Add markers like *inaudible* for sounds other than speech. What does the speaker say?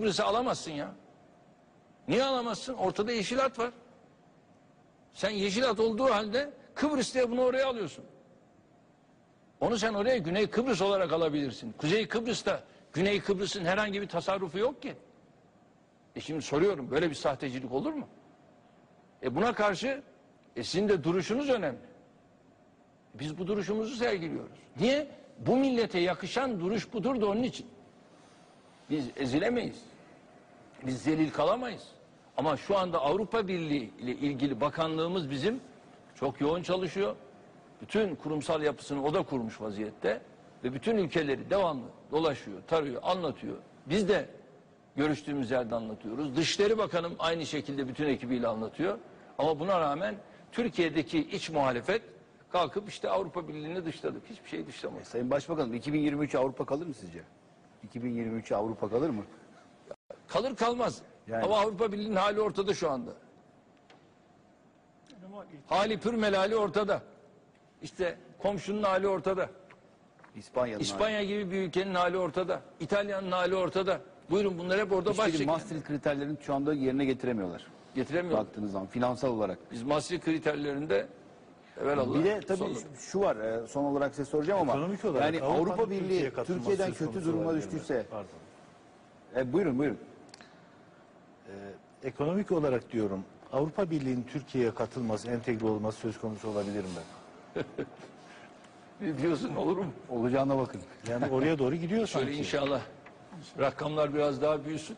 Kıbrıs'ı alamazsın ya. Niye alamazsın? Ortada yeşil hat var. Sen yeşil hat olduğu halde Kıbrıs diye bunu oraya alıyorsun. Onu sen oraya Güney Kıbrıs olarak alabilirsin. Kuzey Kıbrıs'ta Güney Kıbrıs'ın herhangi bir tasarrufu yok ki. E şimdi soruyorum böyle bir sahtecilik olur mu? E buna karşı e sizin de duruşunuz önemli. Biz bu duruşumuzu sergiliyoruz. Niye? Bu millete yakışan duruş budur da onun için. Biz ezilemeyiz. Biz zelil kalamayız. Ama şu anda Avrupa Birliği ile ilgili bakanlığımız bizim çok yoğun çalışıyor. Bütün kurumsal yapısını o da kurmuş vaziyette ve bütün ülkeleri devamlı dolaşıyor, tarıyor, anlatıyor. Biz de görüştüğümüz yerde anlatıyoruz. Dışişleri Bakanım aynı şekilde bütün ekibiyle anlatıyor. Ama buna rağmen Türkiye'deki iç muhalefet kalkıp işte Avrupa Birliği'ni dışladık. Hiçbir şey dışlamadık. Sayın Başbakanım 2023 Avrupa kalır mı sizce? 2023 Avrupa kalır mı? Kalır kalmaz. Yani- Ama Avrupa Birliği'nin hali ortada şu anda. Hali pür melali ortada. İşte komşunun hali ortada. İspanya'nın İspanya gibi bir ülkenin hali ortada. İtalya'nın hali ortada. Buyurun bunlar hep orada baş Üstelik çekin. Maastricht kriterlerini şu anda yerine getiremiyorlar. Getiremiyor. Baktığınız zaman finansal olarak. Biz Maastricht kriterlerinde evvelallah. Bir de tabii sonra- şu var e, son olarak size soracağım ama Ekonomik olarak yani Avrupa Türkiye'ye Birliği Türkiye'den kötü duruma düştüyse Pardon. e, buyurun buyurun. Ekonomik olarak diyorum Avrupa Birliği'nin Türkiye'ye katılması, entegre olması söz konusu olabilir mi? *laughs* Ne diyorsun olur mu? Olacağına bakın. Yani oraya doğru gidiyor Şöyle sanki. inşallah rakamlar biraz daha büyüsün.